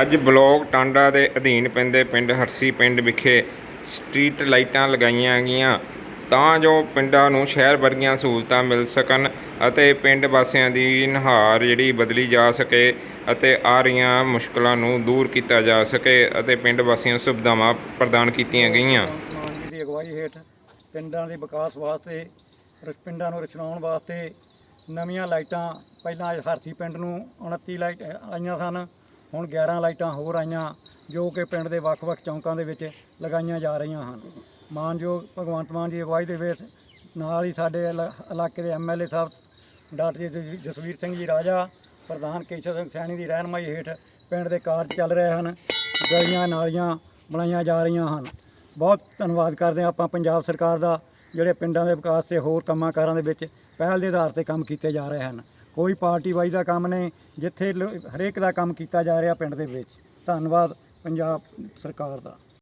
ਅੱਜ ਬਲੋਕ ਟਾਂਡਾ ਦੇ ਅਧੀਨ ਪੈਂਦੇ ਪਿੰਡ ਹਰਸੀ ਪਿੰਡ ਵਿਖੇ ਸਟਰੀਟ ਲਾਈਟਾਂ ਲਗਾਈਆਂ ਗਈਆਂ। ਤਾਂ ਜੋ ਪਿੰਡਾਂ ਨੂੰ ਸ਼ਹਿਰ ਵਰਗੀਆਂ ਸਹੂਲਤਾਂ ਮਿਲ ਸਕਣ ਅਤੇ ਪਿੰਡ ਵਾਸੀਆਂ ਦੀ ਨਹਾਰ ਜਿਹੜੀ ਬਦਲੀ ਜਾ ਸਕੇ ਅਤੇ ਆ ਰਹੀਆਂ ਮੁਸ਼ਕਲਾਂ ਨੂੰ ਦੂਰ ਕੀਤਾ ਜਾ ਸਕੇ ਅਤੇ ਪਿੰਡ ਵਾਸੀਆਂ ਨੂੰ ਸੁਵਿਧਾਵਾਂ ਪ੍ਰਦਾਨ ਕੀਤੀਆਂ ਗਈਆਂ। ਦੀ ਅਗਵਾਈ ਹੇਠ ਪਿੰਡਾਂ ਦੇ ਵਿਕਾਸ ਵਾਸਤੇ ਰ- ਪਿੰਡਾਂ ਨੂੰ ਰਚਨਾਉਣ ਵਾਸਤੇ ਨਵੀਆਂ ਲਾਈਟਾਂ, ਪਹਿਲਾਂ ਹਰਸੀ ਪਿੰਡ ਨੂੰ 29 ਲਾਈਟ ਆਈਆਂ ਸਨ। ਹੁਣ 11 ਲਾਈਟਾਂ ਹੋਰ ਆਈਆਂ ਜੋ ਕਿ ਪਿੰਡ ਦੇ ਵੱਖ-ਵੱਖ ਚੌਂਕਾਂ ਦੇ ਵਿੱਚ ਲਗਾਈਆਂ ਜਾ ਰਹੀਆਂ ਹਨ। ਮਾਨਯੋਗ ਭਗਵੰਤ ਮਾਨ ਦੀ ਅਗਵਾਈ ਦੇ ਵਿੱਚ ਨਾਲ ਹੀ ਸਾਡੇ ਇਲਾ- ਇਲਾਕੇ ਦੇ ਐਮਐਲਏ ਸਾਹਿਬ, ਡਾਕਟਰ ਜਸਵੀਰ ਸਿੰਘ ਜੀ ਰਾਜਾ, ਪ੍ਰਧਾਨ ਕੇਸ਼ਵ ਸਿੰਘ ਸੈਣੀ ਦੀ ਰਹਿਨਮਾਈ ਹੇਠ ਪਿੰਡ ਦੇ ਕਾਰਜ ਚੱਲ ਰਹੇ ਹਨ। ਗਲੀਆਂ, ਨਾਲੀਆਂ ਬਣਾਈਆਂ ਜਾ ਰਹੀਆਂ ਹਨ। ਬਹੁਤ ਧੰਨਵਾਦ ਕਰਦੇ ਹਾਂ ਆਪਾਂ ਪੰਜਾਬ ਸਰਕਾਰ ਦਾ, ਜਿਹੜੇ ਪਿੰਡਾਂ ਦੇ ਵਿਕਾਸ ਤੇ ਹੋਰ ਕੰਮਾਂ ਕਾਰਾਂ ਦੇ ਵਿੱਚ ਪਹਿਲ ਦੇ ਆਧਾਰ ਤੇ ਕੰਮ ਕੀਤੇ ਜਾ ਰਹੇ ਹਨ। ਕੋਈ ਪਾਰਟੀ ਵਾਈ ਦਾ ਕੰਮ ਨਹੀਂ, ਜਿੱਥੇ ਲੋ- ਹਰੇਕ ਦਾ ਕੰਮ ਕੀਤਾ ਜਾ ਰਿਹਾ ਪਿੰਡ ਦੇ ਵਿੱਚ। ਧੰਨਵਾਦ ਪੰਜਾਬ ਸਰਕਾਰ ਦਾ।